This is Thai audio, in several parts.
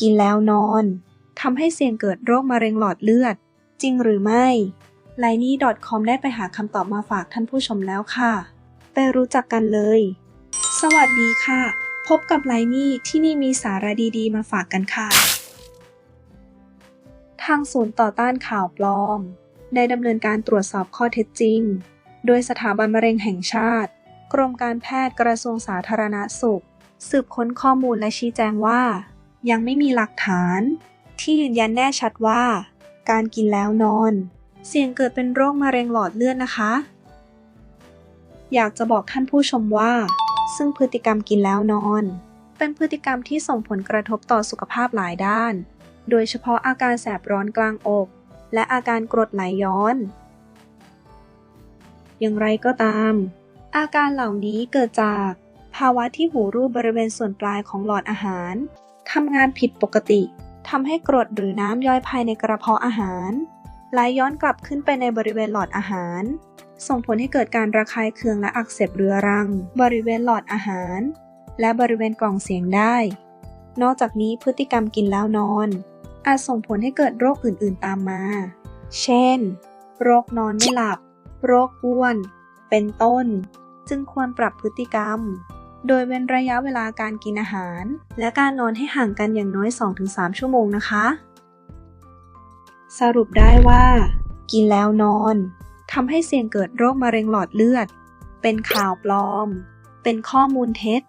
กินแล้วนอนทำให้เสี่ยงเกิดโรคมะเร็งหลอดเลือด จริงหรือไม่ l i n e c o m ได้ไปหาคำตอบมาฝากท่านผู้ชมแล้วค่ะ ไปรู้จักกันเลย สวัสดีค่ะ พบกับไลนี่ที่นี่มีสาระดีๆ มาฝากกันค่ะ ทางศูนย์ต่อต้านข่าวปลอม ได้ดำเนินการตรวจสอบข้อเท็จจริง โดยสถาบันมะเร็งแห่งชาติ กรมการแพทย์กระทรวงสาธารณสุข สืบค้นข้อมูลและชี้แจงว่า ยังไม่มีหลักฐาน ที่ยืนยันแน่ชัดว่า การกินแล้วนอน เสี่ยงเกิดเป็นโรคมะเร็งหลอดเลือดนะคะ อยากจะบอกท่านผู้ชมว่า ซึ่งพฤติกรรมกินแล้วนอน เป็นพฤติกรรมที่ส่งผลกระทบต่อสุขภาพหลายด้าน โดยเฉพาะอาการแสบร้อนกลางอก และอาการกรดไหลย้อน อย่างไรก็ตาม อาการเหล่านี้เกิดจากภาวะที่หูรูดบริเวณส่วนปลายของหลอดอาหาร ทำงานผิดปกติทำให้กรดหรือน้ำย่อยภายในกระเพาะอาหารไหลย้อนกลับขึ้นไปในบริเวณหลอดอาหาร ส่งผลให้เกิดการระคายเคืองและอักเสบเรื้อรัง บริเวณหลอดอาหาร และบริเวณกล่องเสียงได้ นอกจากนี้พฤติกรรมกินแล้วนอน อาจส่งผลให้เกิดโรคอื่นๆตามมา เช่น โรคนอนไม่หลับ โรคอ้วน เป็นต้น จึงควรปรับพฤติกรรม โดยเว้นระยะเวลาการกินอาหาร และการนอนให้ห่างกันอย่างน้อย 2-3 ชั่วโมงนะคะ สรุปได้ว่า กินแล้วนอนทำให้เสี่ยงเกิดโรคมะเร็งหลอดเลือด เป็นข่าวปลอม เป็นข้อมูลเท็จ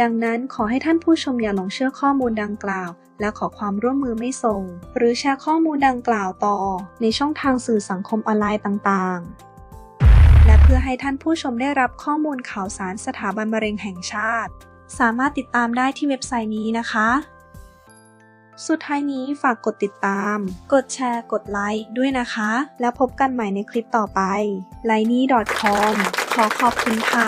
ดังนั้นขอให้ท่านผู้ชมอย่าหลงเชื่อข้อมูลดังกล่าว และขอความร่วมมือไม่ส่ง หรือแชร์ข้อมูลดังกล่าวต่อในช่องทางสื่อสังคมออนไลน์ต่างๆ พื่อให้ท่านผู้ชมได้รับข้อมูลข่าวสารสถาบันมะเร็งแห่งชาติ สามารถติดตามได้ที่เว็บไซต์นี้นะคะ สุดท้ายนี้ฝากกดติดตาม กดแชร์ กดไลค์ด้วยนะคะ แล้วพบกันใหม่ในคลิปต่อไป l i n e c o m ขอขอบคุณค่ะ